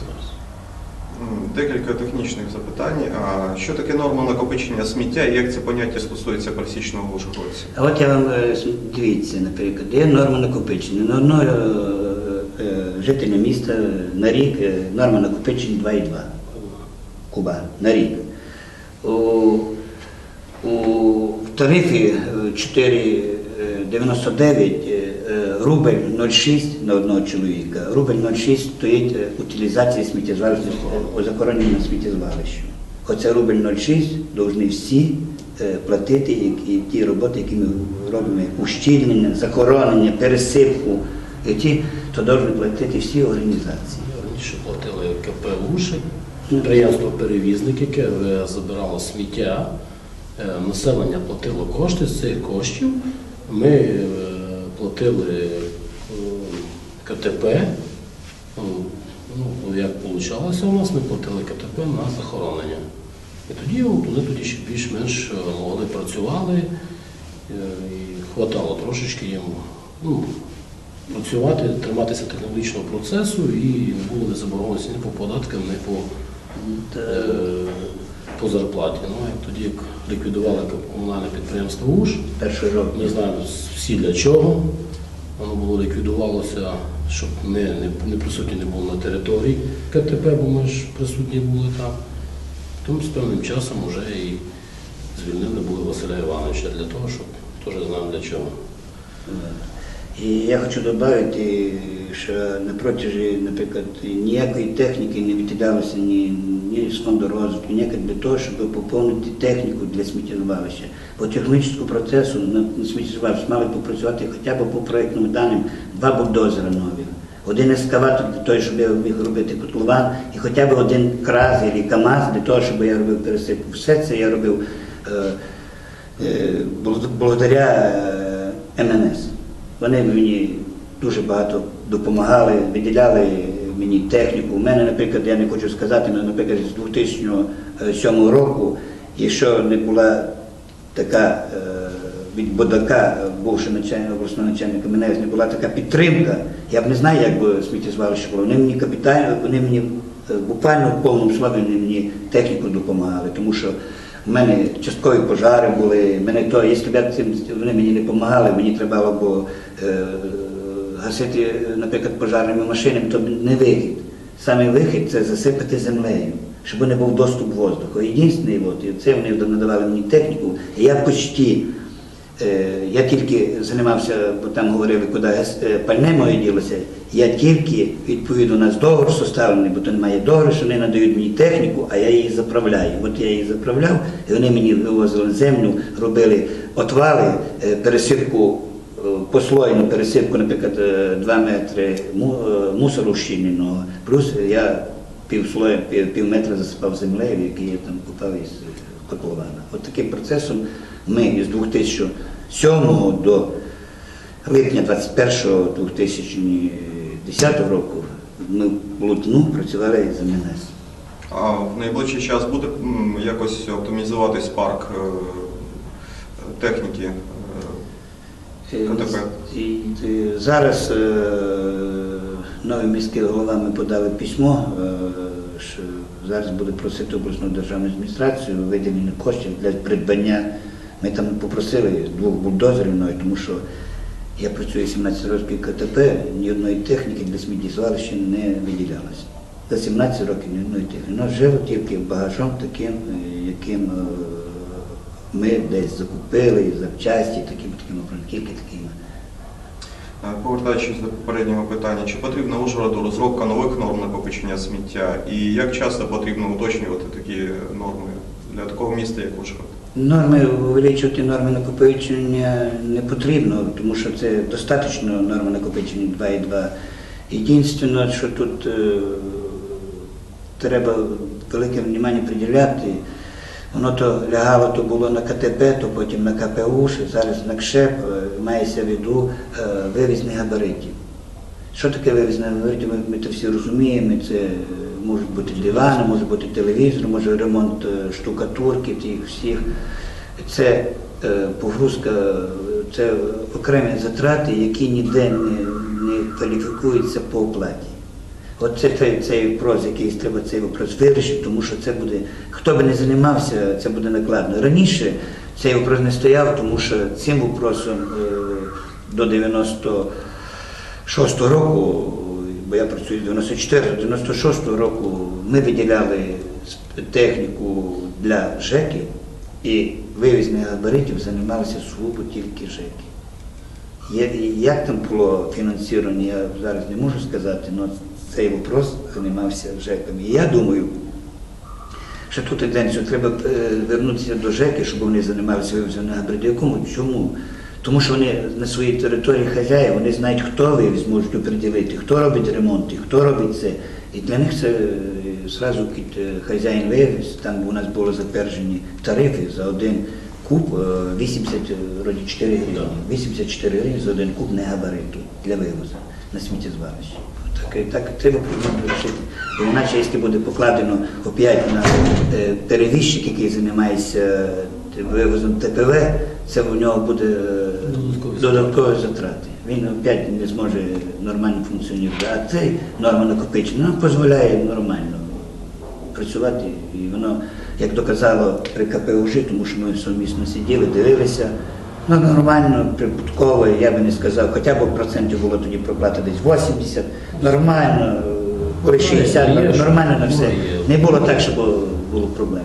зараз. Декілька технічних запитань. А що таке норма накопичення сміття і як це поняття стосується пересічного ужгородця? А от я вам е, дивіться, наприклад, є норма накопичення. На одного е, е, жителя міста на рік норма накопичення 2,2 куба на рік. У, у в тарифі е, 4,99 е, е, рубль 0,6 на одного чоловіка. Рубль 0,6 стоїть е, утилізація сміттєзвалища, е, озакоронення сміттєзвалища. Оце рубль 0,6 повинні всі е, платити які, ті роботи, які ми робимо, ущільнення, захоронення, пересипку, і ті, то повинні платити всі організації. Раніше платили КП підприємство перевізник, яке забирало сміття. Населення платило кошти з цих коштів. Ми платили е, КТП. Ну, як вийшло у нас, ми платили КТП на захоронення. І тоді вони тоді ще більш-менш е, могли працювали е, і хватало трошечки їм ну, працювати, триматися технологічного процесу і не було не заборгованості ні по податкам, ні по, е, по зарплаті. Ну, як тоді як ліквідували комунальне підприємство УШ, Перший рок. не знаю всі для чого. Воно було ліквідувалося, щоб ми не, не присутні не були на території КТП, бо ми ж присутні були там. Тому з певним часом вже і звільнили були Василя Івановича для того, щоб теж знаємо для чого. І я хочу додати, що на протязі, наприклад, ніякої техніки не виділялося ні, ні з фонду розвитку, ніяк для того, щоб поповнити техніку для сміттєзвалища. По технічному процесу на сміттєзвалищі мали попрацювати хоча б по проєктним даним два бульдозери нові. Один ескаватор для того, щоб я міг робити котлован, і хоча б один краз або КАМАЗ для того, щоб я робив пересипку. Все це я робив е, е, благодаря е, МНС. Вони мені дуже багато допомагали, виділяли мені техніку. У мене, наприклад, я не хочу сказати, але, наприклад, з 2007 року, якщо не була така е, від Бодака, е, бувши начальник обласного начальника МНС, не була така підтримка, я б не знаю, як би сміттєзвалище було. Вони мені капітально, вони мені е, буквально в повному вони мені техніку допомагали, тому що у мене часткові пожари були, мене то, якщо б цим вони мені не допомагали, мені треба було е, гасити, наприклад, пожарними машинами, то не вихід. Саме вихід це засипати землею, щоб не був доступ воздуху. Єдине, це вони надавали мені техніку, і я почти, я тільки займався, бо там говорили, куди е, пальне моє ділося, я тільки, відповідно, у нас договор составлений, бо то немає договору, що вони надають мені техніку, а я її заправляю. От я її заправляв, і вони мені вивозили землю, робили отвали, е, пересипку е, послойну пересипку, наприклад, 2 метри му- е, мусору щільненого, плюс я пів слоя, пів, метра засипав землею, який я там купав із е, котлована. От таким процесом ми з 2007 до липня 21 2010 року ми в Лутну працювали з МНС. А в найближчий час буде м, якось оптимізуватись парк е, техніки е, Е, КТП. І, зараз е, новим міським головам ми подали письмо, е, що зараз буде просити обласну державну адміністрацію виділення коштів для придбання. Ми там попросили двох бульдозерів, ну, тому що я працюю 17 років КТП, ні одної техніки для сміттєзвалища не виділялося. За 17 років ні одної техніки. Ну, живо тільки багажом таким, е, яким е, ми десь закупили запчасті, таким таким образом, тільки такими. Повертаючись до попереднього питання, чи потрібна Ужгороду розробка нових норм накопичення сміття і як часто потрібно уточнювати такі норми для такого міста, як Ужгород? Норми увеличувати норми накопичення не потрібно, тому що це достатньо норми накопичення 2,2. Єдине, що тут е, треба велике внимання приділяти. Воно то лягало, то було на КТП, то потім на КПУ, зараз на КШЕП, е, мається в виду е, вивізних габаритів. Що таке вивізне габаритів? Ми, ми це всі розуміємо. Це е, можуть бути дивани, може бути телевізор, може ремонт штукатурки тих всіх. Це погрузка, це окремі затрати, які ніде не, не кваліфікуються по оплаті. От це той, цей вопрос, який треба цей вопрос вирішити, тому що це буде, хто би не займався, це буде накладно. Раніше цей вопрос не стояв, тому що цим вопросом е, до 96-го року, бо я працюю з 94-96 року, ми виділяли техніку для ЖЕКів і вивізних габаритів займалися сугубо тільки ЖЕКи. Як там було фінансування, я зараз не можу сказати, але цей вопрос займався ЖЕКом. І я думаю, що тут тенденцію треба е, вернутися до ЖЕКи, щоб вони займалися вивезенням габаритів. Якому? Чому? Тому що вони на своїй території хазяї, вони знають, хто вивіз, можуть оприділити, хто робить ремонт, і хто робить це. І для них це е, зразу е, хазяїн вивіз, там у нас були затверджені тарифи за один куб е, 80, е, вроді 4 гривні. 84 гривні за один куб не габариту для вивозу на сміттєзвалище. Так, так треба проблему вирішити. Бо іначе, якщо буде покладено опять на е, перевізчик, який займається е, вивозом ТПВ, це в нього буде е, Додаткові затрати. Він опять не зможе нормально функціонувати. А цей норма накопичення нам дозволяє нормально працювати. І воно, як доказало при КПУЖ, тому що ми сумісно сиділи, дивилися. Ну, нормально, прибутково, я би не сказав, хоча б процентів було тоді проплата десь 80, нормально, коли 60, нормально на все. Не було так, щоб було проблем.